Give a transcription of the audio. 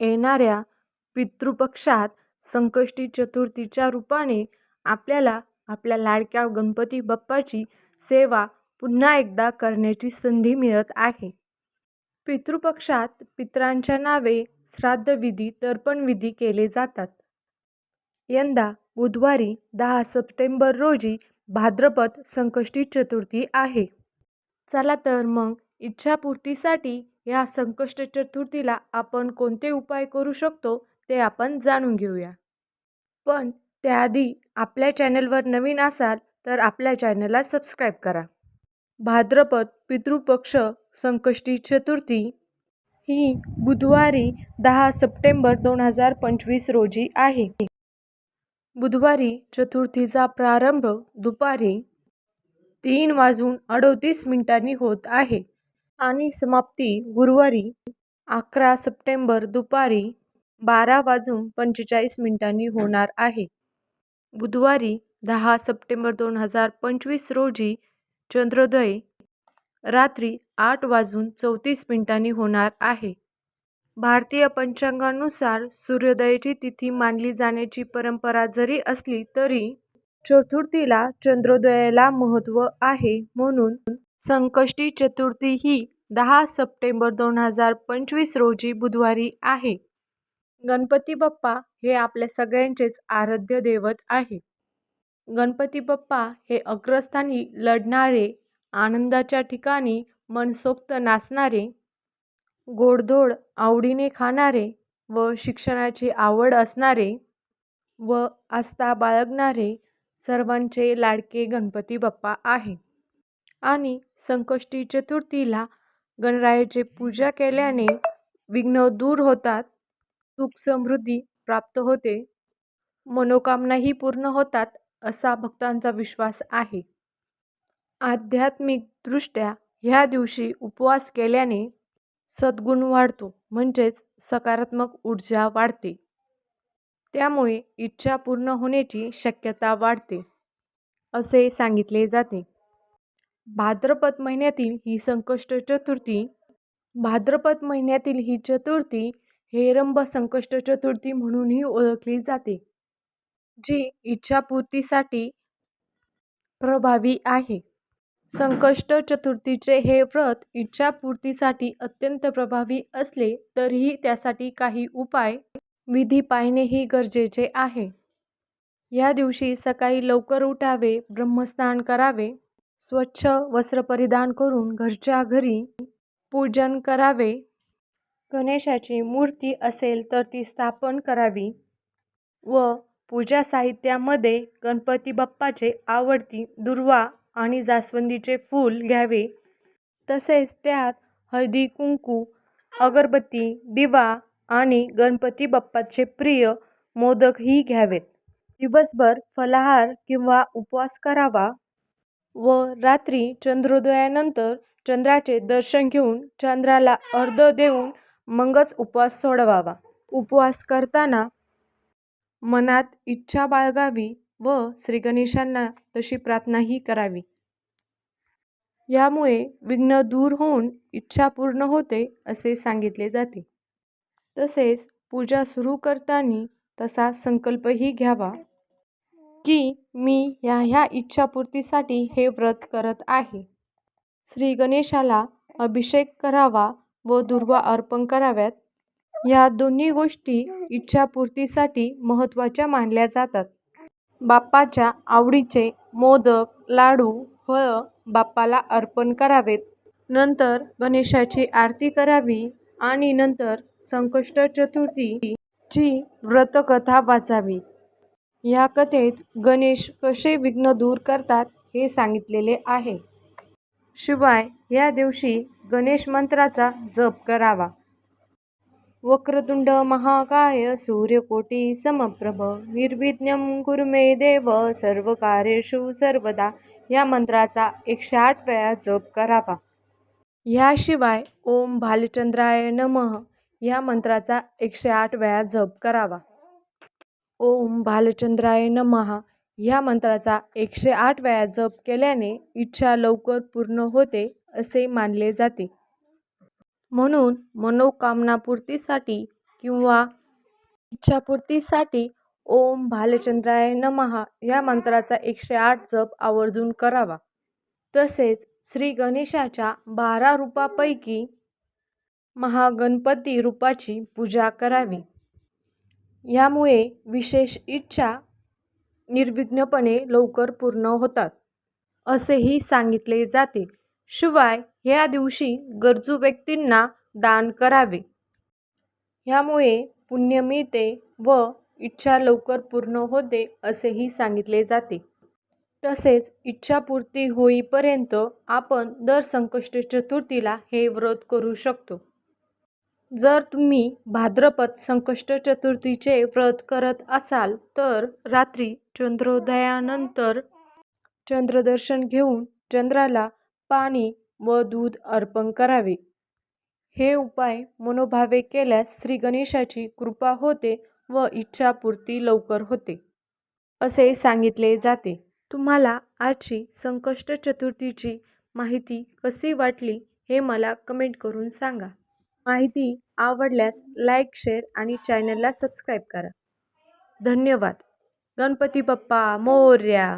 येणाऱ्या पितृपक्षात संकष्टी चतुर्थीच्या रूपाने आपल्याला आपल्या लाडक्या गणपती बाप्पाची सेवा पुन्हा एकदा करण्याची संधी मिळत आहे. पितृपक्षात पितरांच्या नावे श्राद्धविधी तर्पणविधी केले जातात. यंदा बुधवारी दहा सप्टेंबर रोजी भाद्रपद संकष्टी चतुर्थी आहे. चला तर मग इच्छापूर्तीसाठी या संकष्ट चतुर्थीला आपण कोणते उपाय करू शकतो ते आपण जाणून घेऊया. पण त्याआधी आपल्या चॅनलवर नवीन असाल तर आपल्या चॅनलला सबस्क्राईब करा. भाद्रपद पितृपक्ष संकष्टी चतुर्थी ही बुधवारी दहा सप्टेंबर दोन हजार पंचवीस रोजी आहे. बुधवारी चतुर्थीचा प्रारंभ दुपारी तीन वाजून अडोतीस मिनिटांनी होत आहे. आणि समाप्ती गुरुवारी अकरा सप्टेंबर दुपारी बारा वाजून पंचेचाळीस मिनिटांनी होणार आहे. बुधवारी दहा सप्टेंबर दोन हजार पंचवीस रोजी चंद्रोदय रात्री आठ वाजून चौतीस मिनिटांनी होणार आहे. भारतीय पंचांगानुसार सूर्योदयाची तिथी मानली जाण्याची परंपरा जरी असली तरी चतुर्थीला चंद्रोदयाला महत्त्व आहे म्हणून संकष्टी चतुर्थी ही दहा सप्टेंबर दोन हजार पंचवीस रोजी बुधवारी आहे. गणपती बाप्पा हे आपल्या सगळ्यांचेच आराध्य दैवत आहे. गणपती बाप्पा हे अग्रस्थानी लढणारे आनंदाच्या ठिकाणी मनसोक्त नाचणारे गोडधोड आवडीने खाणारे व शिक्षणाची आवड असणारे व आस्था बाळगणारे सर्वांचे लाडके गणपती बाप्पा आहे. आणि संकष्टी चतुर्थीला गणरायाची पूजा केल्याने विघ्न दूर होतात सुख समृद्धी प्राप्त होते मनोकामनाही पूर्ण होतात असा भक्तांचा विश्वास आहे. आध्यात्मिकदृष्ट्या ह्या दिवशी उपवास केल्याने सद्गुण वाढतो म्हणजेच सकारात्मक ऊर्जा वाढते. त्यामुळे इच्छा पूर्ण होण्याची शक्यता वाढते असे सांगितले जाते. भाद्रपद महिन्यातील ही संकष्ट चतुर्थी भाद्रपद महिन्यातील ही चतुर्थी हेरंब संकष्ट चतुर्थी म्हणूनही ओळखली जाते जी इच्छापूर्तीसाठी प्रभावी आहे. संकष्ट चतुर्थीचे हे व्रत इच्छापूर्तीसाठी अत्यंत प्रभावी असले तरीही त्यासाठी काही उपाय विधी पाहणेही गरजेचे आहे. या दिवशी सकाळी लवकर उठावे ब्रह्मस्नान करावे स्वच्छ वस्त्र परिधान करून घरच्या घरी पूजन करावे. गणेशाची मूर्ती असेल तर ती स्थापन करावी व पूजा साहित्यामध्ये गणपती बाप्पाचे आवडती दुर्वा आणि जास्वंदीचे फूल घ्यावे. तसेच त्यात हळदी कुंकू अगरबत्ती दिवा आणि गणपती बाप्पाचे प्रिय मोदकही घ्यावेत. दिवसभर फलाहार किंवा उपवास करावा. व रात्री चंद्रोदयानंतर चंद्राचे दर्शन घेऊन चंद्राला अर्घ्य देऊन मगच उपवास सोडवावा. उपवास करताना मनात इच्छा बाळगावी व श्री गणेशांना तशी प्रार्थनाही करावी. यामुळे विघ्न दूर होऊन इच्छा पूर्ण होते असे सांगितले जाते. तसेच पूजा सुरू करताना तसा संकल्पही घ्यावा. की मी ह्या ह्या इच्छापूर्तीसाठी हे व्रत करत आहे. श्री गणेशाला अभिषेक करावा व दुर्वा अर्पण कराव्यात. ह्या दोन्ही गोष्टी इच्छापूर्तीसाठी महत्त्वाच्या मानल्या जातात. बाप्पाच्या आवडीचे मोदक लाडू फळं बाप्पाला अर्पण करावेत. नंतर गणेशाची आरती करावी आणि नंतर संकष्ट चतुर्थीची व्रतकथा वाचावी या कथेत गणेश कसे विघ्न दूर करतात हे सांगितलेले आहे. शिवाय या दिवशी गणेश मंत्राचा जप करावा. वक्रतुंड महाकाय सूर्यकोटी समप्रभ निर्विज्ञ कुर्मे देव सर्व कार्येषु सर्वदा या मंत्राचा एकशे आठ वेळा जप करावा. ह्याशिवाय ओम भालचंद्राय नमः या मंत्राचा एकशे आठ वेळा जप करावा. ओम भालचंद्राय नमः. ह्या मंत्राचा एकशे आठ वेळा जप केल्याने इच्छा लवकर पूर्ण होते असे मानले जाते. म्हणून मनोकामनापूर्तीसाठी किंवा इच्छापूर्तीसाठी ओम भालचंद्राय नमहा या मंत्राचा एकशे आठ जप आवर्जून करावा. तसेच श्री गणेशाच्या बारा रूपापैकी महागणपती रूपाची पूजा करावी. यामुळे विशेष इच्छा निर्विघ्नपणे लवकर पूर्ण होतात असेही सांगितले जाते. शिवाय ह्या दिवशी गरजू व्यक्तींना दान करावे. ह्यामुळे पुण्य मिळते व इच्छा लवकर पूर्ण होते असेही सांगितले जाते. तसेच इच्छापूर्ती होईपर्यंत आपण दर संकष्ट चतुर्थीला हे व्रत करू शकतो. जर तुम्ही भाद्रपद संकष्ट चतुर्थीचे व्रत करत असाल तर रात्री चंद्रोदयानंतर चंद्रदर्शन घेऊन चंद्राला पाणी व दूध अर्पण करावे. हे उपाय मनोभावे केल्यास श्री गणेशाची कृपा होते व इच्छापूर्ती लवकर होते. असे सांगितले जाते. तुम्हाला आजची संकष्ट चतुर्थीची माहिती कशी वाटली हे मला कमेंट करून सांगा. माहिती आवडल्यास लाईक शेअर आणि चॅनलला सबस्क्राईब करा. धन्यवाद. गणपती बाप्पा मोरया.